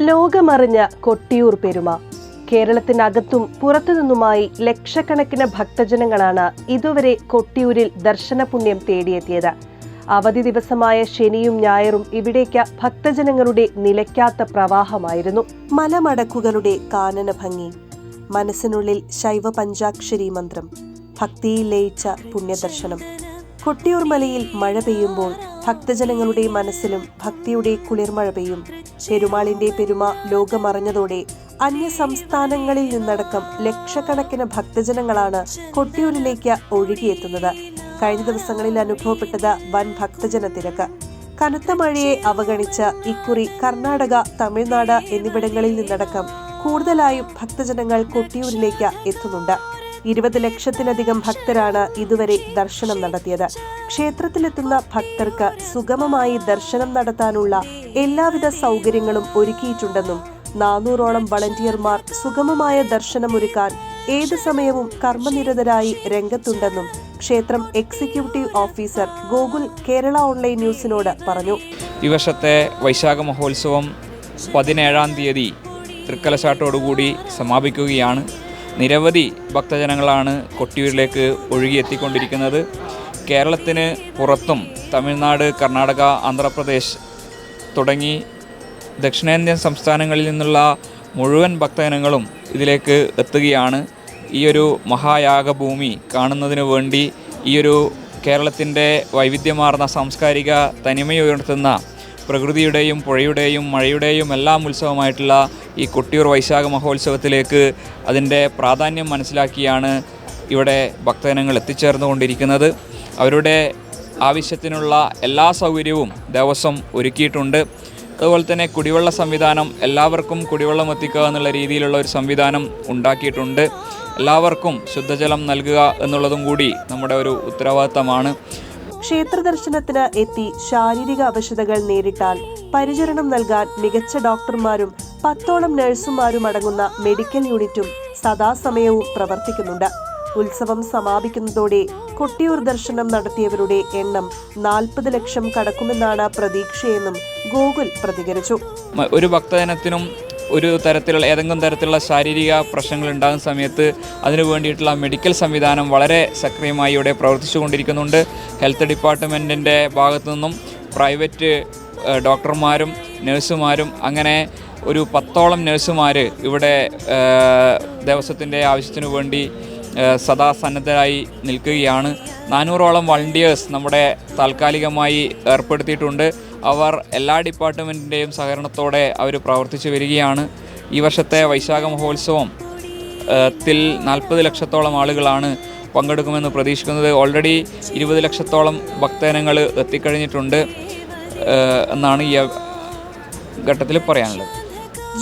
ലോകമറിഞ്ഞ കൊട്ടിയൂർ പെരുമ. കേരളത്തിനകത്തും പുറത്തുനിന്നുമായി ലക്ഷക്കണക്കിന് ഭക്തജനങ്ങളാണ് ഇതുവരെ കൊട്ടിയൂരിൽ ദർശന പുണ്യം തേടിയെത്തിയത്. അവധി ദിവസമായ ശനിയും ഞായറും ഇവിടേക്ക് ഭക്തജനങ്ങളുടെ നിലയ്ക്കാത്ത പ്രവാഹമായിരുന്നു. മലമടക്കുകളുടെ കാനന ഭംഗി മനസ്സിനുള്ളിൽ ശൈവ പഞ്ചാക്ഷരി മന്ത്രം ഭക്തിയിൽ ലയിച്ച പുണ്യദർശനം. കൊട്ടിയൂർ മലയിൽ മഴ പെയ്യുമ്പോൾ ഭക്തജനങ്ങളുടെ മനസ്സിലും ഭക്തിയുടെ കുളിർമഴ പെയ്യും. പെരുമാളിന്റെ പെരുമ ലോകമറിഞ്ഞതോടെ അന്യ സംസ്ഥാനങ്ങളിൽ നിന്നടക്കം ലക്ഷക്കണക്കിന് ഭക്തജനങ്ങളാണ് കൊട്ടിയൂരിലേക്ക് ഒഴുകിയെത്തുന്നത്. കഴിഞ്ഞ ദിവസങ്ങളിൽ അനുഭവപ്പെട്ടത് വൻ ഭക്തജന തിരക്ക്. കനത്ത മഴയെ അവഗണിച്ച് ഇക്കുറി കർണാടക തമിഴ്നാട് എന്നിവിടങ്ങളിൽ നിന്നടക്കം കൂടുതലായും ഭക്തജനങ്ങൾ കൊട്ടിയൂരിലേക്ക് എത്തുന്നുണ്ട്. ഇരുപത് ലക്ഷത്തിലധികം ഭക്തരാണ് ഇതുവരെ ദർശനം നടത്തിയത്. ക്ഷേത്രത്തിലെത്തുന്ന ഭക്തർക്ക് സുഗമമായി ദർശനം നടത്താനുള്ള എല്ലാവിധ സൗകര്യങ്ങളും ഒരുക്കിയിട്ടുണ്ടെന്നും നാനൂറോളം വളണ്ടിയർമാർ സുഗമമായ ദർശനമൊരുക്കാൻ ഏത് സമയവും കർമ്മനിരതരായി രംഗത്തുണ്ടെന്നും ക്ഷേത്രം executive officer Gokul Kerala online ന്യൂസിനോട് പറഞ്ഞു. ഈ വർഷത്തെ വൈശാഖ മഹോത്സവം പതിനേഴാം തീയതി തൃക്കലശാട്ടോടുകൂടി സമാപിക്കുകയാണ്. നിരവധി ഭക്തജനങ്ങളാണ് കൊട്ടിയൂരിലേക്ക് ഒഴുകിയെത്തിക്കൊണ്ടിരിക്കുന്നത്. കേരളത്തിന് പുറത്തും തമിഴ്നാട് കർണാടക ആന്ധ്രാപ്രദേശ് തുടങ്ങി ദക്ഷിണേന്ത്യൻ സംസ്ഥാനങ്ങളിൽ നിന്നുള്ള മുഴുവൻ ഭക്തജനങ്ങളും ഇതിലേക്ക് എത്തുകയാണ്. ഈ ഒരു മഹായാഗഭൂമി കാണുന്നതിനു വേണ്ടി ഈയൊരു കേരളത്തിന്റെ വൈവിധ്യമാർന്ന സാംസ്കാരിക തനിമയുയർത്തുന്ന പ്രകൃതിയുടെയും പുഴയുടെയും മഴയുടെയും എല്ലാം ഉത്സവമായിട്ടുള്ള ഈ കൊട്ടിയൂർ വൈശാഖ മഹോത്സവത്തിലേക്ക് അതിന്റെ പ്രാധാന്യം മനസ്സിലാക്കിയാണ് ഇവിടെ ഭക്തജനങ്ങൾ എത്തിച്ചേർന്നുകൊണ്ടിരിക്കുന്നത്. അവരുടെ ആവശ്യത്തിനുള്ള എല്ലാ സൗകര്യവും ദേവസ്വം ഒരുക്കിയിട്ടുണ്ട്. അതുപോലെ തന്നെ കുടിവെള്ള സംവിധാനം എല്ലാവർക്കും കുടിവെള്ളം എത്തിക്കുക എന്നുള്ള രീതിയിലുള്ള ഒരു സംവിധാനം ഉണ്ടാക്കിയിട്ടുണ്ട്. എല്ലാവർക്കും ശുദ്ധജലം നൽകുക എന്നുള്ളതും കൂടി നമ്മുടെ ഒരു ഉത്തരവാദിത്തമാണ്. ക്ഷേത്ര ദർശനത്തിന് എത്തി ശാരീരിക അവശതകൾ നേരിട്ടാൽ പരിചരണം നൽകാൻ മികച്ച ഡോക്ടർമാരും പത്തോളം നഴ്സുമാരും അടങ്ങുന്ന മെഡിക്കൽ യൂണിറ്റും സദാസമയവും പ്രവർത്തിക്കുന്നുണ്ട്. ഉത്സവം സമാപിക്കുന്നതോടെ കൊട്ടിയൂർ ദർശനം നടത്തിയവരുടെ എണ്ണം നാൽപ്പത് ലക്ഷം കടക്കുമെന്നാണ് പ്രതീക്ഷയെന്നും ഗോകുൽ പ്രതികരിച്ചു. ഒരു ഭക്തജനത്തിനും ഒരു തരത്തിലുള്ള ഏതെങ്കിലും തരത്തിലുള്ള ശാരീരിക പ്രശ്നങ്ങൾ ഉണ്ടാകുന്ന സമയത്ത് അതിനു വേണ്ടിയിട്ടുള്ള മെഡിക്കൽ സംവിധാനം വളരെ സക്രിയമായി ഇവിടെ പ്രവർത്തിച്ചുകൊണ്ടിരിക്കുന്നുണ്ട്. ഹെൽത്ത് ഡിപ്പാർട്ട്മെന്റിന്റെ ഭാഗത്തു നിന്നും പ്രൈവറ്റ് ഡോക്ടർമാരും നഴ്സുമാരും അങ്ങനെ ഒരു പത്തോളം നഴ്സുമാർ ഇവിടെ ദിവസത്തിന്റെ ആവശ്യത്തിനു വേണ്ടി സദാ സന്നദ്ധരായി നിൽക്കുകയാണ്. നാനൂറോളം വളണ്ടിയേഴ്സ് നമ്മുടെ താൽക്കാലികമായി ഏർപ്പെടുത്തിയിട്ടുണ്ട്. അവർ എല്ലാ ഡിപ്പാർട്ട്മെന്റിന്റെയും സഹകരണത്തോടെ അവർ പ്രവർത്തിച്ചു വരികയാണ്. ഈ വർഷത്തെ വൈശാഖ മഹോത്സവം ത്തിൽ നാൽപ്പത് ലക്ഷത്തോളം ആളുകളാണ് പങ്കെടുക്കുമെന്ന് പ്രതീക്ഷിക്കുന്നത്. ഓൾറെഡി ഇരുപത് ലക്ഷത്തോളം ഭക്തജനങ്ങൾ എത്തിക്കഴിഞ്ഞിട്ടുണ്ട് എന്നാണ് ഈ ഘട്ടത്തിൽ പറയാനുള്ളത്.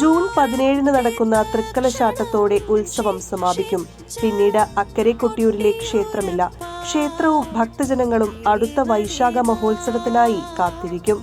ജൂൺ പതിനേഴിന് നടക്കുന്ന തൃക്കലശാട്ടത്തോടെ ഉത്സവം സമാപിക്കും. പിന്നീട് അക്കരെ കൊട്ടിയൂരിലെ ക്ഷേത്രമില്ല. ക്ഷേത്രവും ഭക്തജനങ്ങളും അടുത്ത വൈശാഖ മഹോത്സവത്തിനായി കാത്തിരിക്കും